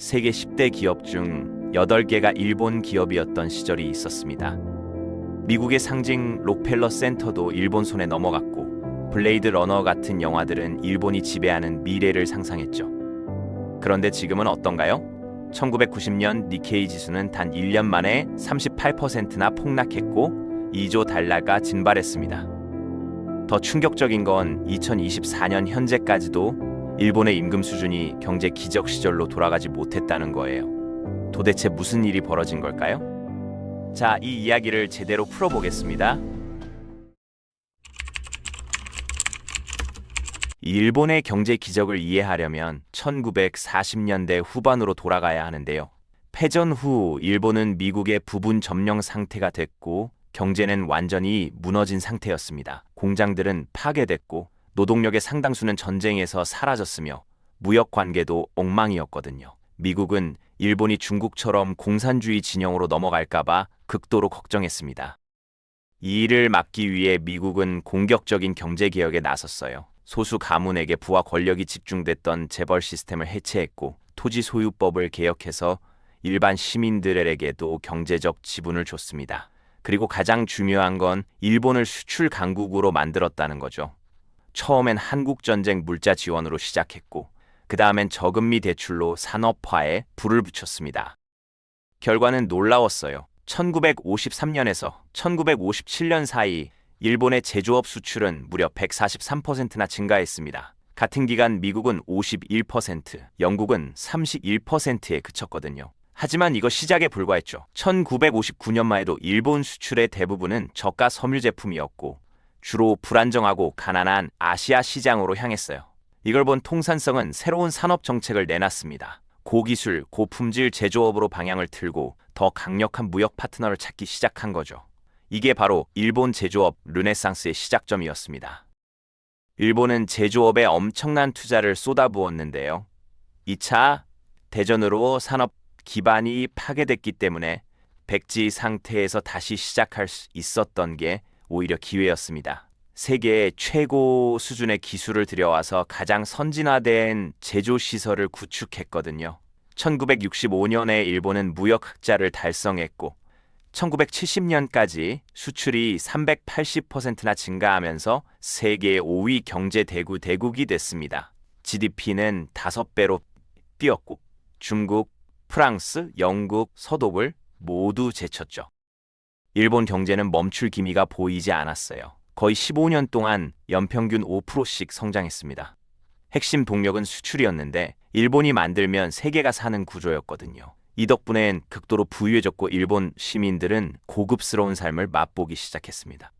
세계 10대 기업 중 8개가 일본 기업이었던 시절이 있었습니다. 미국의 상징 록펠러 센터도 일본 손에 넘어갔고 블레이드 러너 같은 영화들은 일본이 지배하는 미래를 상상했죠. 그런데 지금은 어떤가요? 1990년 니케이 지수는 단 1년 만에 38%나 폭락했고 2조 달러가 증발했습니다. 더 충격적인 건 2024년 현재까지도 일본의 임금 수준이 경제 기적 시절로 돌아가지 못했다는 거예요. 도대체 무슨 일이 벌어진 걸까요? 자, 이 이야기를 제대로 풀어보겠습니다. 일본의 경제 기적을 이해하려면 1940년대 후반으로 돌아가야 하는데요. 패전 후 일본은 미국의 부분 점령 상태가 됐고 경제는 완전히 무너진 상태였습니다. 공장들은 파괴됐고 노동력의 상당수는 전쟁에서 사라졌으며 무역 관계도 엉망이었거든요. 미국은 일본이 중국처럼 공산주의 진영으로 넘어갈까봐 극도로 걱정했습니다. 이 일을 막기 위해 미국은 공격적인 경제개혁에 나섰어요. 소수 가문에게 부와 권력이 집중됐던 재벌 시스템을 해체했고 토지 소유법을 개혁해서 일반 시민들에게도 경제적 지분을 줬습니다. 그리고 가장 중요한 건 일본을 수출 강국으로 만들었다는 거죠. 처음엔 한국전쟁 물자 지원으로 시작했고 그 다음엔 저금리 대출로 산업화에 불을 붙였습니다. 결과는 놀라웠어요. 1953년에서 1957년 사이 일본의 제조업 수출은 무려 143%나 증가했습니다. 같은 기간 미국은 51%, 영국은 31%에 그쳤거든요. 하지만 이거 시작에 불과했죠. 1959년만 해도 일본 수출의 대부분은 저가 섬유 제품이었고 주로 불안정하고 가난한 아시아 시장으로 향했어요. 이걸 본 통산성은 새로운 산업 정책을 내놨습니다. 고기술, 고품질 제조업으로 방향을 틀고 더 강력한 무역 파트너를 찾기 시작한 거죠. 이게 바로 일본 제조업 르네상스의 시작점이었습니다. 일본은 제조업에 엄청난 투자를 쏟아부었는데요. 2차 대전으로 산업 기반이 파괴됐기 때문에 백지 상태에서 다시 시작할 수 있었던 게 오히려 기회였습니다. 세계 최고 수준의 기술을 들여와서 가장 선진화된 제조 시설을 구축했거든요. 1965년에 일본은 무역 흑자를 달성했고 1970년까지 수출이 380%나 증가하면서 세계 5위 경제 대구 대국이 됐습니다. GDP는 5배로 뛰었고 중국, 프랑스, 영국, 서독을 모두 제쳤죠. 일본 경제는 멈출 기미가 보이지 않았어요. 거의 15년 동안 연평균 5%씩 성장했습니다. 핵심 동력은 수출이었는데 일본이 만들면 세계가 사는 구조였거든요. 이 덕분엔 극도로 부유해졌고 일본 시민들은 고급스러운 삶을 맛보기 시작했습니다.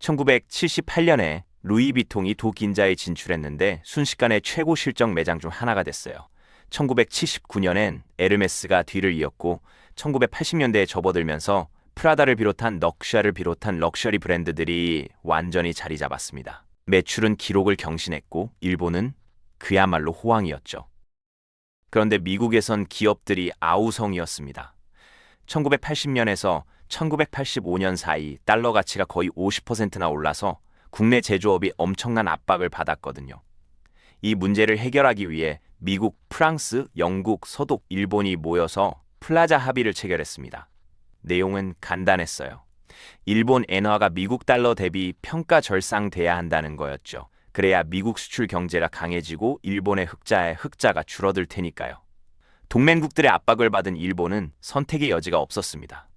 1978년에 루이비통이 도긴자에 진출했는데 순식간에 최고 실적 매장 중 하나가 됐어요. 1979년엔 에르메스가 뒤를 이었고 1980년대에 접어들면서 프라다를 비롯한 넉샤를 비롯한 럭셔리 브랜드들이 완전히 자리 잡았습니다. 매출은 기록을 경신했고 일본은 그야말로 호황이었죠. 그런데 미국에선 기업들이 아우성이었습니다. 1980년에서 1985년 사이 달러 가치가 거의 50%나 올라서 국내 제조업이 엄청난 압박을 받았거든요. 이 문제를 해결하기 위해 미국, 프랑스, 영국, 서독, 일본이 모여서 플라자 합의를 체결했습니다. 내용은 간단했어요. 일본 엔화가 미국 달러 대비 평가 절상돼야 한다는 거였죠. 그래야 미국 수출 경제가 강해지고 일본의 흑자의 흑자가 줄어들 테니까요. 동맹국들의 압박을 받은 일본은 선택의 여지가 없었습니다.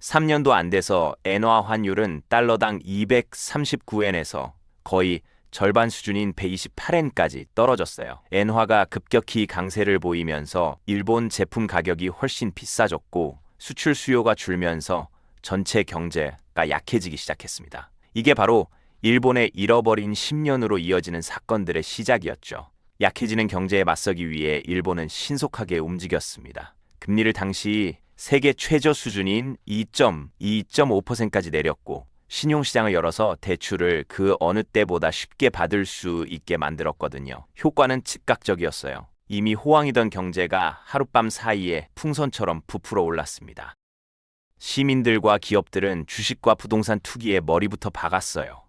3년도 안 돼서 엔화 환율은 달러당 239엔에서 거의 절반 수준인 128엔까지 떨어졌어요. 엔화가 급격히 강세를 보이면서 일본 제품 가격이 훨씬 비싸졌고 수출 수요가 줄면서 전체 경제가 약해지기 시작했습니다. 이게 바로 일본의 잃어버린 10년으로 이어지는 사건들의 시작이었죠. 약해지는 경제에 맞서기 위해 일본은 신속하게 움직였습니다. 금리를 당시 세계 최저 수준인 2.2.5%까지 내렸고 신용시장을 열어서 대출을 그 어느 때보다 쉽게 받을 수 있게 만들었거든요. 효과는 즉각적이었어요. 이미 호황이던 경제가 하룻밤 사이에 풍선처럼 부풀어 올랐습니다. 시민들과 기업들은 주식과 부동산 투기에 머리부터 박았어요.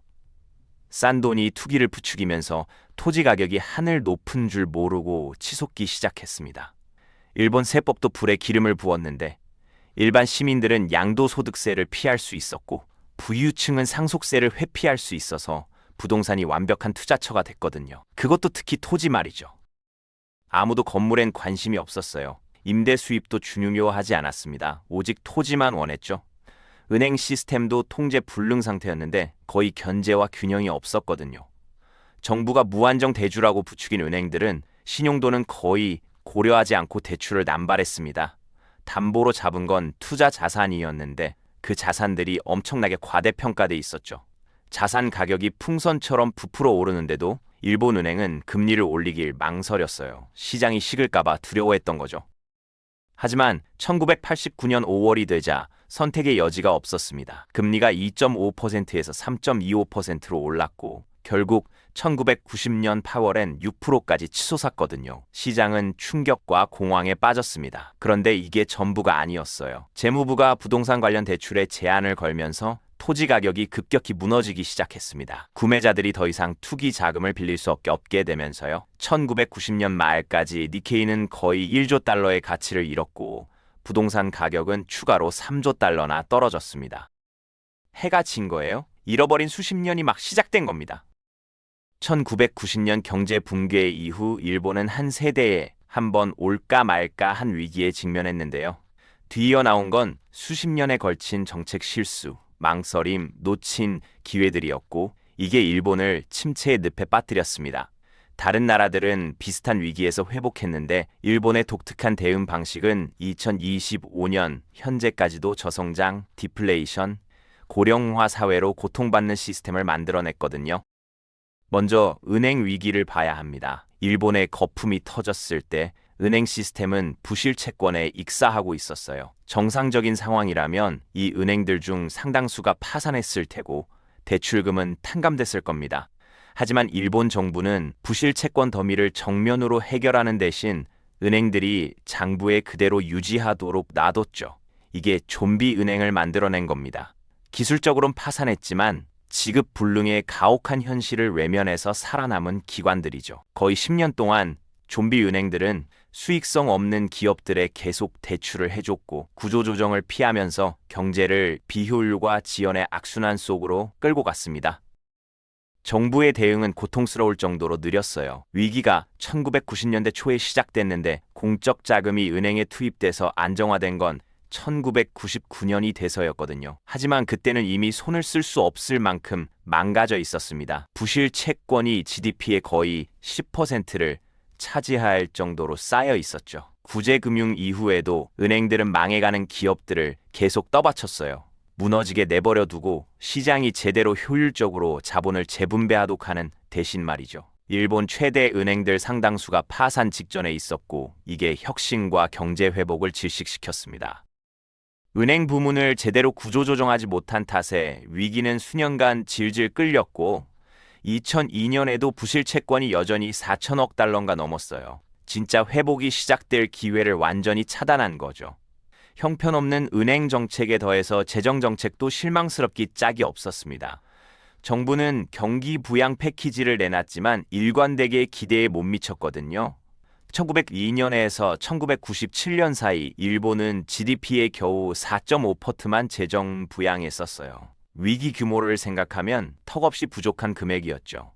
싼 돈이 투기를 부추기면서 토지 가격이 하늘 높은 줄 모르고 치솟기 시작했습니다. 일본 세법도 불에 기름을 부었는데 일반 시민들은 양도소득세를 피할 수 있었고 부유층은 상속세를 회피할 수 있어서 부동산이 완벽한 투자처가 됐거든요. 그것도 특히 토지 말이죠. 아무도 건물엔 관심이 없었어요. 임대 수입도 중요하지 않았습니다. 오직 토지만 원했죠. 은행 시스템도 통제 불능 상태였는데 거의 견제와 균형이 없었거든요. 정부가 무한정 대주라고 부추긴 은행들은 신용도는 거의 고려하지 않고 대출을 남발했습니다. 담보로 잡은 건 투자 자산이었는데 그 자산들이 엄청나게 과대평가돼 있었죠. 자산 가격이 풍선처럼 부풀어 오르는데도 일본 은행은 금리를 올리길 망설였어요. 시장이 식을까봐 두려워했던 거죠. 하지만 1989년 5월이 되자 선택의 여지가 없었습니다. 금리가 2.5%에서 3.25%로 올랐고 결국 1990년 8월엔 6%까지 치솟았거든요. 시장은 충격과 공황에 빠졌습니다. 그런데 이게 전부가 아니었어요. 재무부가 부동산 관련 대출에 제한을 걸면서 토지 가격이 급격히 무너지기 시작했습니다. 구매자들이 더 이상 투기 자금을 빌릴 수 없게 되면서요. 1990년 말까지 니케이는 거의 1조 달러의 가치를 잃었고 부동산 가격은 추가로 3조 달러나 떨어졌습니다. 해가 진 거예요? 잃어버린 수십 년이 막 시작된 겁니다. 1990년 경제 붕괴 이후 일본은 한 세대에 한 번 올까 말까 한 위기에 직면했는데요. 뒤이어 나온 건 수십 년에 걸친 정책 실수, 망설임, 놓친 기회들이었고 이게 일본을 침체의 늪에 빠뜨렸습니다. 다른 나라들은 비슷한 위기에서 회복했는데 일본의 독특한 대응 방식은 2025년 현재까지도 저성장, 디플레이션, 고령화 사회로 고통받는 시스템을 만들어냈거든요. 먼저 은행 위기를 봐야 합니다. 일본의 거품이 터졌을 때 은행 시스템은 부실 채권에 익사하고 있었어요. 정상적인 상황이라면 이 은행들 중 상당수가 파산했을 테고 대출금은 탕감됐을 겁니다. 하지만 일본 정부는 부실 채권 더미를 정면으로 해결하는 대신 은행들이 장부에 그대로 유지하도록 놔뒀죠. 이게 좀비 은행을 만들어낸 겁니다. 기술적으로는 파산했지만 지급 불능의 가혹한 현실을 외면해서 살아남은 기관들이죠. 거의 10년 동안 좀비 은행들은 수익성 없는 기업들에 계속 대출을 해줬고 구조조정을 피하면서 경제를 비효율과 지연의 악순환 속으로 끌고 갔습니다. 정부의 대응은 고통스러울 정도로 느렸어요. 위기가 1990년대 초에 시작됐는데 공적 자금이 은행에 투입돼서 안정화된 건 1999년이 돼서였거든요. 하지만 그때는 이미 손을 쓸 수 없을 만큼 망가져 있었습니다. 부실 채권이 GDP의 거의 10%를 차지할 정도로 쌓여 있었죠. 구제금융 이후에도 은행들은 망해가는 기업들을 계속 떠받쳤어요. 무너지게 내버려 두고 시장이 제대로 효율적으로 자본을 재분배하도록 하는 대신 말이죠. 일본 최대 은행들 상당수가 파산 직전에 있었고 이게 혁신과 경제 회복을 질식시켰습니다. 은행 부문을 제대로 구조조정하지 못한 탓에 위기는 수년간 질질 끌렸고 2002년에도 부실 채권이 여전히 4천억 달러가 넘었어요. 진짜 회복이 시작될 기회를 완전히 차단한 거죠. 형편없는 은행 정책에 더해서 재정 정책도 실망스럽기 짝이 없었습니다. 정부는 경기 부양 패키지를 내놨지만 일관되게 기대에 못 미쳤거든요. 1902년에서 1997년 사이 일본은 GDP의 겨우 4.5%만 재정 부양했었어요. 위기 규모를 생각하면 턱없이 부족한 금액이었죠.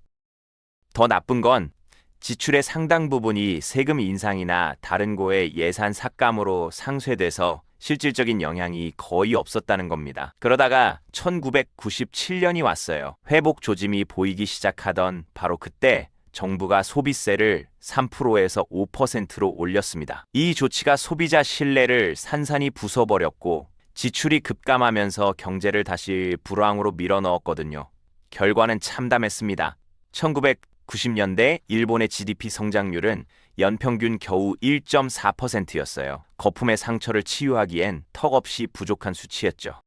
더 나쁜 건 지출의 상당 부분이 세금 인상이나 다른 고의 예산 삭감으로 상쇄돼서 실질적인 영향이 거의 없었다는 겁니다. 그러다가 1997년이 왔어요. 회복 조짐이 보이기 시작하던 바로 그때 정부가 소비세를 3%에서 5%로 올렸습니다. 이 조치가 소비자 신뢰를 산산이 부숴버렸고 지출이 급감하면서 경제를 다시 불황으로 밀어넣었거든요. 결과는 참담했습니다. 1990년대 일본의 GDP 성장률은 연평균 겨우 1.4%였어요. 거품의 상처를 치유하기엔 턱없이 부족한 수치였죠.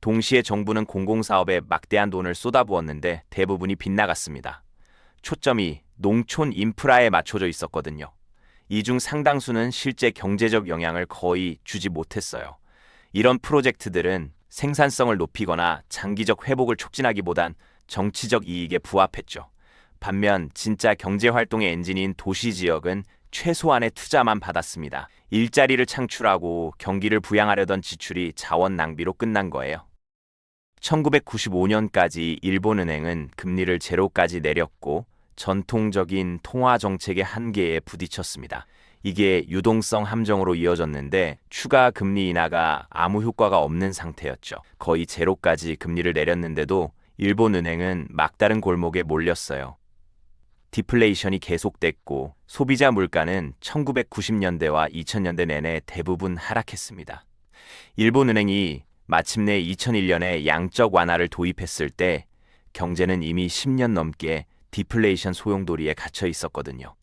동시에 정부는 공공사업에 막대한 돈을 쏟아부었는데 대부분이 빗나갔습니다. 초점이 농촌 인프라에 맞춰져 있었거든요. 이 중 상당수는 실제 경제적 영향을 거의 주지 못했어요. 이런 프로젝트들은 생산성을 높이거나 장기적 회복을 촉진하기보단 정치적 이익에 부합했죠. 반면 진짜 경제 활동의 엔진인 도시 지역은 최소한의 투자만 받았습니다. 일자리를 창출하고 경기를 부양하려던 지출이 자원 낭비로 끝난 거예요. 1995년까지 일본은행은 금리를 제로까지 내렸고 전통적인 통화 정책의 한계에 부딪혔습니다. 이게 유동성 함정으로 이어졌는데 추가 금리 인하가 아무 효과가 없는 상태였죠. 거의 제로까지 금리를 내렸는데도 일본 은행은 막다른 골목에 몰렸어요. 디플레이션이 계속됐고 소비자 물가는 1990년대와 2000년대 내내 대부분 하락했습니다. 일본 은행이 마침내 2001년에 양적 완화를 도입했을 때 경제는 이미 10년 넘게 디플레이션 소용돌이에 갇혀 있었거든요.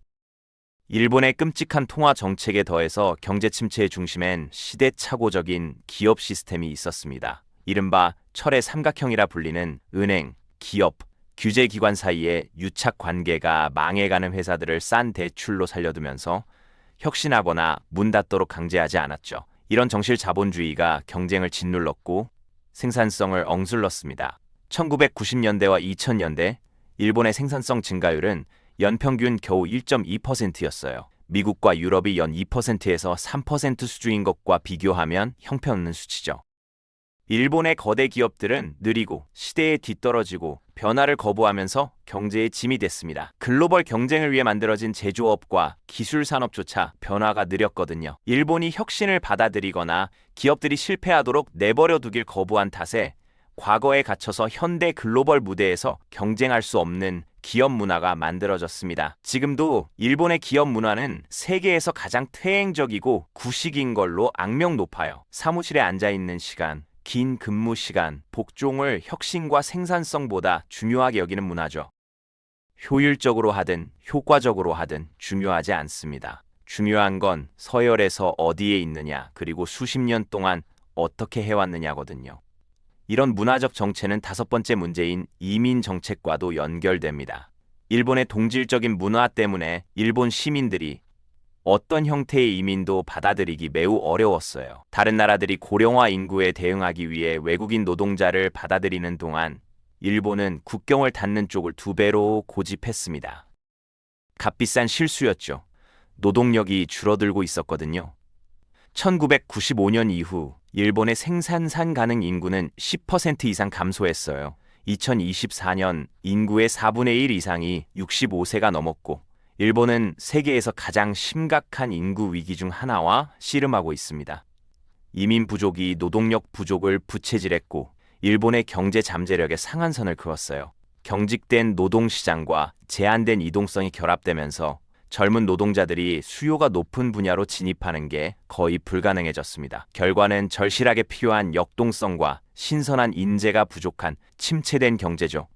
일본의 끔찍한 통화 정책에 더해서 경제 침체의 중심엔 시대착오적인 기업 시스템이 있었습니다. 이른바 철의 삼각형이라 불리는 은행, 기업, 규제기관 사이의 유착 관계가 망해가는 회사들을 싼 대출로 살려두면서 혁신하거나 문 닫도록 강제하지 않았죠. 이런 정실 자본주의가 경쟁을 짓눌렀고 생산성을 엉슬렀습니다. 1990년대와 2000년대 일본의 생산성 증가율은 연평균 겨우 1.2%였어요. 미국과 유럽이 연 2%에서 3% 수준인 것과 비교하면 형편없는 수치죠. 일본의 거대 기업들은 느리고 시대에 뒤떨어지고 변화를 거부하면서 경제의 짐이 됐습니다. 글로벌 경쟁을 위해 만들어진 제조업과 기술 산업조차 변화가 느렸거든요. 일본이 혁신을 받아들이거나 기업들이 실패하도록 내버려 두길 거부한 탓에 과거에 갇혀서 현대 글로벌 무대에서 경쟁할 수 없는 기업 문화가 만들어졌습니다. 지금도 일본의 기업 문화는 세계에서 가장 퇴행적이고 구식인 걸로 악명 높아요. 사무실에 앉아 있는 시간, 긴 근무 시간, 복종을 혁신과 생산성보다 중요하게 여기는 문화죠. 효율적으로 하든 효과적으로 하든 중요하지 않습니다. 중요한 건 서열에서 어디에 있느냐, 그리고 수십 년 동안 어떻게 해왔느냐거든요. 이런 문화적 정체는 다섯 번째 문제인 이민 정책과도 연결됩니다. 일본의 동질적인 문화 때문에 일본 시민들이 어떤 형태의 이민도 받아들이기 매우 어려웠어요. 다른 나라들이 고령화 인구에 대응하기 위해 외국인 노동자를 받아들이는 동안 일본은 국경을 닫는 쪽을 두 배로 고집했습니다. 값비싼 실수였죠. 노동력이 줄어들고 있었거든요. 1995년 이후 일본의 생산산 가능 인구는 10% 이상 감소했어요. 2024년 인구의 4분의 1 이상이 65세가 넘었고 일본은 세계에서 가장 심각한 인구 위기 중 하나와 씨름하고 있습니다. 이민 부족이 노동력 부족을 부채질했고 일본의 경제 잠재력에 상한선을 그었어요. 경직된 노동 시장과 제한된 이동성이 결합되면서 젊은 노동자들이 수요가 높은 분야로 진입하는 게 거의 불가능해졌습니다. 결과는 절실하게 필요한 역동성과 신선한 인재가 부족한 침체된 경제죠.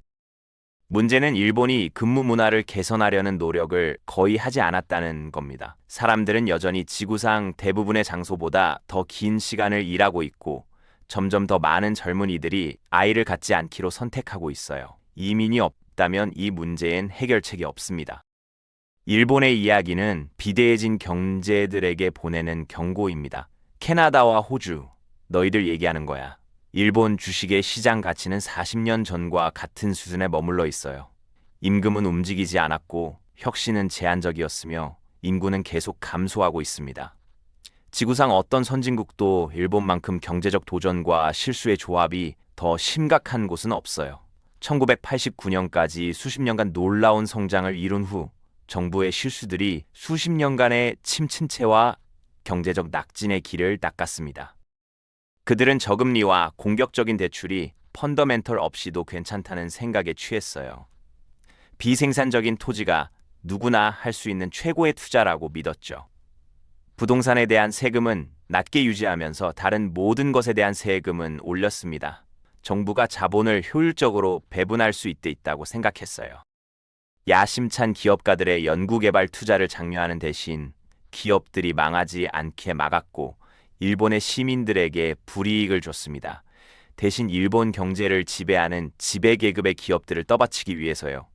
문제는 일본이 근무 문화를 개선하려는 노력을 거의 하지 않았다는 겁니다. 사람들은 여전히 지구상 대부분의 장소보다 더 긴 시간을 일하고 있고 점점 더 많은 젊은이들이 아이를 갖지 않기로 선택하고 있어요. 이민이 없다면 이 문제엔 해결책이 없습니다. 일본의 이야기는 비대해진 경제들에게 보내는 경고입니다. 캐나다와 호주, 너희들 얘기하는 거야. 일본 주식의 시장 가치는 40년 전과 같은 수준에 머물러 있어요. 임금은 움직이지 않았고 혁신은 제한적이었으며 인구는 계속 감소하고 있습니다. 지구상 어떤 선진국도 일본만큼 경제적 도전과 실수의 조합이 더 심각한 곳은 없어요. 1989년까지 수십 년간 놀라운 성장을 이룬 후 정부의 실수들이 수십 년간의 침침체와 경제적 낙진의 길을 닦았습니다. 그들은 저금리와 공격적인 대출이 펀더멘털 없이도 괜찮다는 생각에 취했어요. 비생산적인 토지가 누구나 할 수 있는 최고의 투자라고 믿었죠. 부동산에 대한 세금은 낮게 유지하면서 다른 모든 것에 대한 세금은 올렸습니다. 정부가 자본을 효율적으로 배분할 수 있게 있다고 생각했어요. 야심찬 기업가들의 연구개발 투자를 장려하는 대신 기업들이 망하지 않게 막았고 일본의 시민들에게 불이익을 줬습니다. 대신 일본 경제를 지배하는 지배계급의 기업들을 떠받치기 위해서요.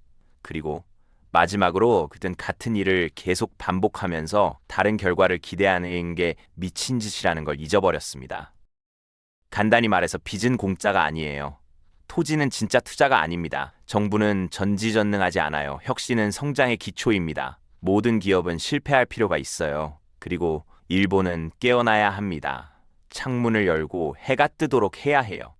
그리고 마지막으로 그땐 같은 일을 계속 반복하면서 다른 결과를 기대하는 게 미친 짓이라는 걸 잊어버렸습니다. 간단히 말해서 빚은 공짜가 아니에요. 토지는 진짜 투자가 아닙니다. 정부는 전지전능하지 않아요. 혁신은 성장의 기초입니다. 모든 기업은 실패할 필요가 있어요. 그리고 일본은 깨어나야 합니다. 창문을 열고 해가 뜨도록 해야 해요.